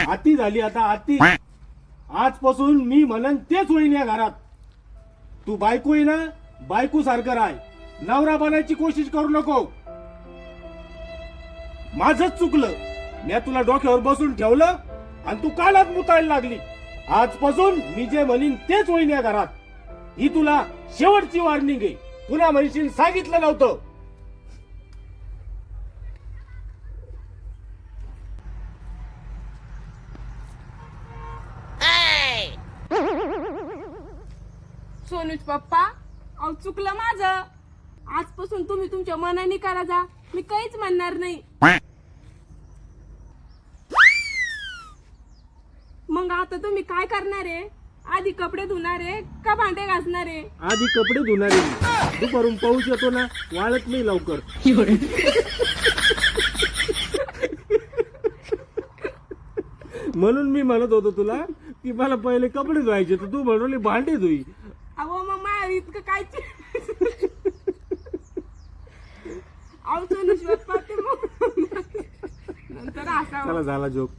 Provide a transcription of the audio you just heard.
आती झाली आता आती. आजपासून मी म्हणन तेच होईन या घरात. तू बायको आहे ना बायको सारखं राय नवरा बनायची कोशिश करू नको. माझच चुकलं. मी तुला डोक्यावर बसून ठेवलं आणि तू कालात मुतायला लागली. आजपासून मी जे म्हणीन तेच होईन या घरात. ही तुला शेवटची वॉर्निंग आहे. पुन्हा म्हणशील सांगितलं नव्हतं. सोनूज पप्पा. अहो चुकलं माझं. आजपासून तुम्ही तुमच्या मनाने करा जा. मी काहीच म्हणणार नाही. मग आता तुम्ही काय करणार आहे? आधी कपडे धुणार आहे का भांडे घासणार आहे? आधी कपडे धुणारे मी. दुपारून पाऊस येतो ना वाळत नाही लवकर. म्हणून मी म्हणत होतो तुला की मला पहिले कपडे धुवायचे तर तू म्हणून भांडे धुई. अहो मग माया इतकं काय चे- अहो सोनूज पप्पा ते मग. नंतर असावं चला झाला जोक